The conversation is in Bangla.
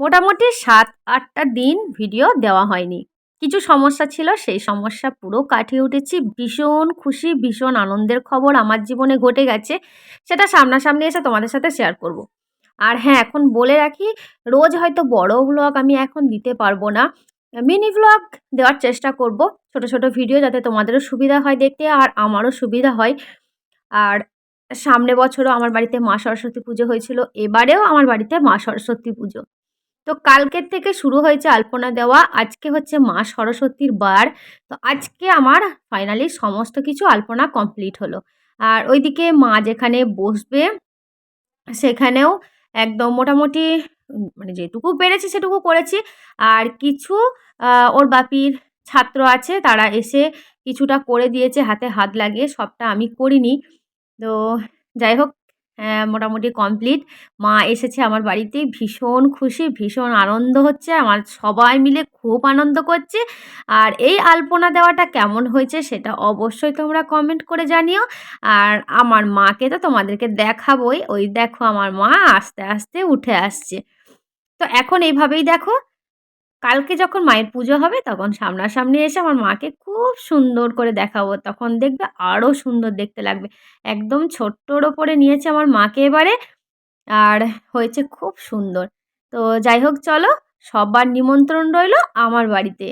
মোটামুটি সাত, আটটা দিন ভিডিও দেওয়া হয়নি। কিছু সমস্যা ছিল, সেই সমস্যা পুরো কাটিয়ে উঠেছি। ভীষণ খুশি, ভীষণ আনন্দের খবর আমার জীবনে ঘটে গেছে, সেটা সামনাসামনি এসে তোমাদের সাথে শেয়ার করব। আর হ্যাঁ এখন বলে রাখি, রোজ হয়তো বড় ব্লগ আমি এখন দিতে পারব না। মিনি ব্লগ দেওয়ার চেষ্টা করব, ছোট ছোট ভিডিও যাতে তোমাদেরও সুবিধা হয় দেখতে আর আমারও সুবিধা হয়। আর সামনে বছরও আমার বাড়িতে মা সরস্বতী পুজো হয়েছিল, এবারেও আমার বাড়িতে মা সরস্বতী পুজো। তো কালকের থেকে শুরু হয়েছে আলপনা দেওয়া, আজকে হচ্ছে মা সরস্বতীর বার। তো আজকে আমার ফাইনালি সমস্ত কিছু আলপনা কমপ্লিট হলো। আর ওইদিকে মা যেখানে বসবে, সেখানেও একদম মোটামুটি মানে যেটুকু পেরেছি সেটুকু করেছি। আর কিছু ওর বাপির ছাত্র আছে, তারা এসে কিছুটা করে দিয়েছে, হাতে হাত লাগিয়ে সবটা আমি করিনি। তো যাই হোক মোটামুটি কমপ্লিট মা এসেছে আমার বাড়িতে, ভীষণ খুশি, ভীষণ আনন্দ হচ্ছে। আমার সবাই মিলে খুব আনন্দ করছে। আর এই আলপনা দেওয়াটা কেমন হয়েছে সেটা অবশ্যই তোমরা কমেন্ট করে জানিও। আর আমার মাকে তো তোমাদেরকে দেখাবোই। ওই দেখো আমার মা আস্তে আস্তে উঠে আসছে। তো এখন এইভাবেই দেখো। কালকে যখন মায়ের পুজো হবে, তখন সামনাসামনি এসে আমার মাকে খুব সুন্দর করে দেখাবো। তখন দেখবে আরও সুন্দর দেখতে লাগবে। একদম ছোট্টর ওপরে নিয়েছে আমার মাকে এবারে, আর হয়েছে খুব সুন্দর। তো যাই হোক, চলো, সবার নিমন্ত্রণ রইল আমার বাড়িতে।